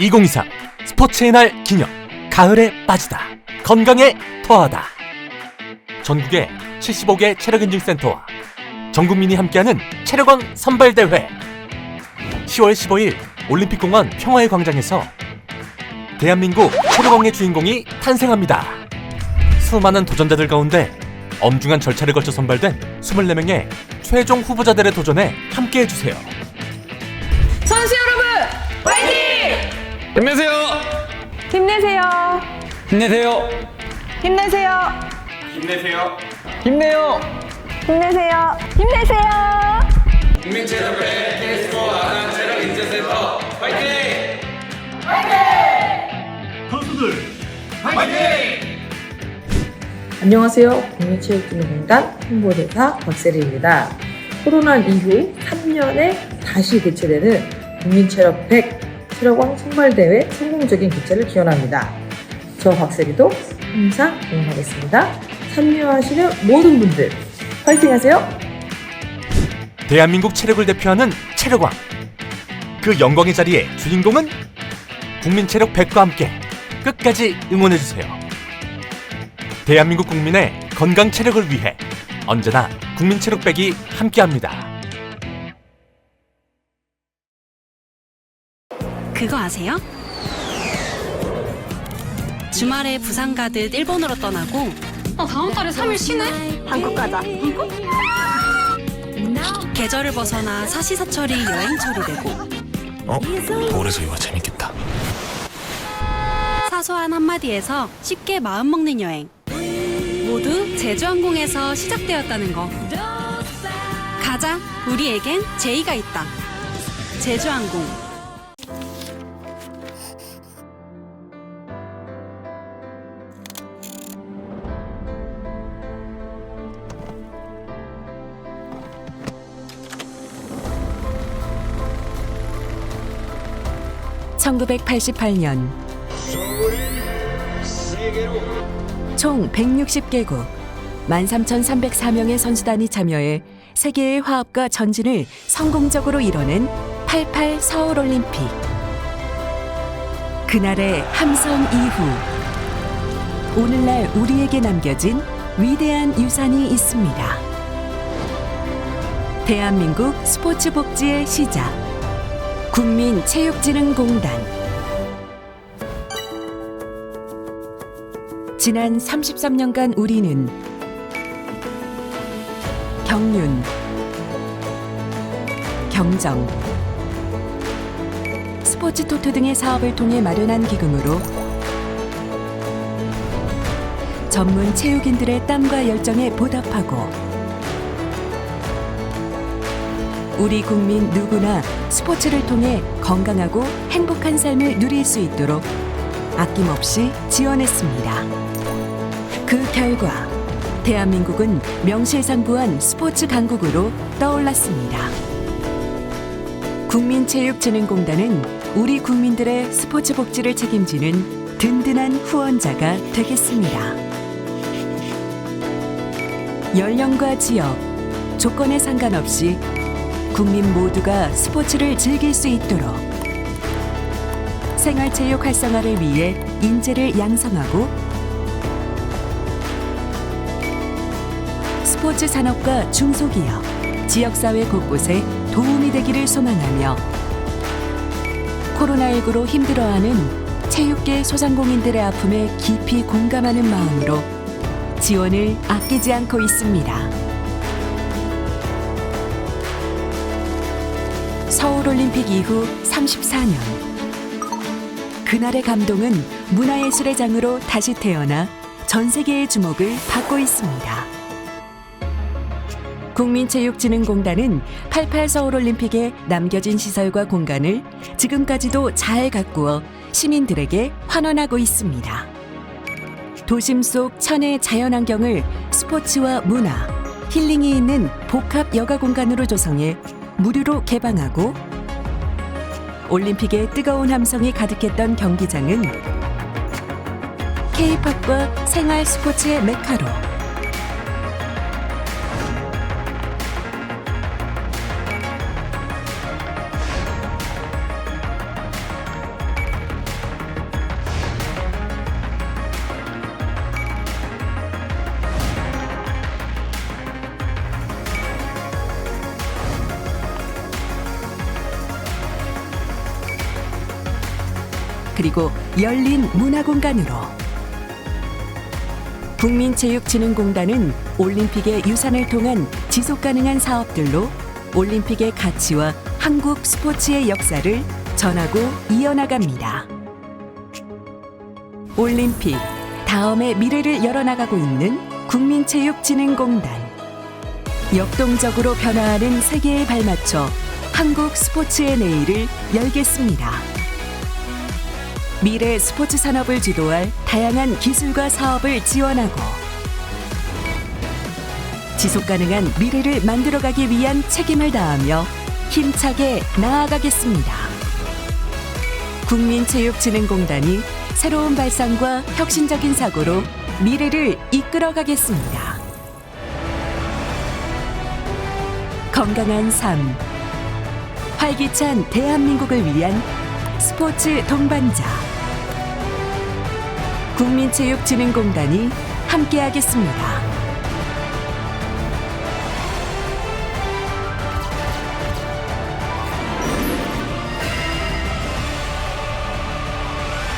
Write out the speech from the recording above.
2023 스포츠의 날 기념 가을에 빠지다 건강에 더하다. 전국의 75개 체력인증센터와 전 국민이 함께하는 체력왕 선발대회. 10월 15일 올림픽공원 평화의 광장에서 대한민국 체력왕의 주인공이 탄생합니다. 수많은 도전자들 가운데 엄중한 절차를 거쳐 선발된 24명의 최종 후보자들의 도전에 함께해주세요. 선수 여러분 화이팅! 힘내세요. 힘내세요. 힘내세요. 힘내세요. 힘내요. 힘내세요. 힘내세요. 안녕하세요. 국민체육진흥공단 홍보대사 박세리입니다. 코로나 이후 3년에 다시 개최되는 국민체력 100 체력왕 선발대회 성공적인 개최를 기원합니다. 저 박세리도 항상 응원하겠습니다. 참여하시는 모든 분들 화이팅 하세요! 대한민국 체력을 대표하는 체력왕. 그 영광의 자리에 주인공은 국민 체력 100과 함께 끝까지 응원해 주세요. 대한민국 국민의 건강 체력을 위해 언제나 국민 체력 100이 함께합니다. 그거 아세요? 주말에 부산 가듯 일본으로 떠나고 나 다음 달에 3일 쉬네? 한국 가자. 계절을 벗어나 사시사철이 여행철이 되고 어? 이거 재밌겠다. 사소한 한마디에서 쉽게 마음먹는 여행 모두 제주항공에서 시작되었다는 거 가자 우리에겐 제이가 있다 제주항공 (1988년) 총 160개국 13,304명의 선수단이 참여해 세계의 화합과 전진을 성공적으로 이뤄낸 88 서울 올림픽. 그날의 함성 이후 오늘날 우리에게 남겨진 위대한 유산이 있습니다. 대한민국 스포츠 복지의 시작. 국민체육진흥공단. 지난 33년간 우리는 경륜, 경정, 스포츠 토토 등의 사업을 통해 마련한 기금으로 전문 체육인들의 땀과 열정에 보답하고 우리 국민 누구나 스포츠를 통해 건강하고 행복한 삶을 누릴 수 있도록 아낌없이 지원했습니다. 그 결과 대한민국은 명실상부한 스포츠 강국으로 떠올랐습니다. 국민체육진흥공단은 우리 국민들의 스포츠 복지를 책임지는 든든한 후원자가 되겠습니다. 연령과 지역, 조건에 상관없이 국민 모두가 스포츠를 즐길 수 있도록 생활체육 활성화를 위해 인재를 양성하고 스포츠 산업과 중소기업, 지역사회 곳곳에 도움이 되기를 소망하며 코로나19로 힘들어하는 체육계 소상공인들의 아픔에 깊이 공감하는 마음으로 지원을 아끼지 않고 있습니다. 서울올림픽 이후 34년. 그날의 감동은 문화예술의 장으로 다시 태어나 전 세계의 주목을 받고 있습니다. 국민체육진흥공단은 88 서울올림픽에 남겨진 시설과 공간을 지금까지도 잘 가꾸어 시민들에게 환원하고 있습니다. 도심 속 천의 자연환경을 스포츠와 문화, 힐링이 있는 복합 여가 공간으로 조성해 무료로 개방하고 올림픽의 뜨거운 함성이 가득했던 경기장은 K-팝과 생활 스포츠의 메카로 그리고 열린 문화공간으로 국민체육진흥공단은 올림픽의 유산을 통한 지속 가능한 사업들로 올림픽의 가치와 한국 스포츠의 역사를 전하고 이어나갑니다. 올림픽 다음의 미래를 열어나가고 있는 국민체육진흥공단 역동적으로 변화하는 세계에 발맞춰 한국 스포츠의 내일을 열겠습니다. 미래 스포츠 산업을 주도할 다양한 기술과 사업을 지원하고 지속 가능한 미래를 만들어가기 위한 책임을 다하며 힘차게 나아가겠습니다. 국민체육진흥공단이 새로운 발상과 혁신적인 사고로 미래를 이끌어가겠습니다. 건강한 삶, 활기찬 대한민국을 위한 스포츠 동반자 국민체육진흥공단이 함께하겠습니다.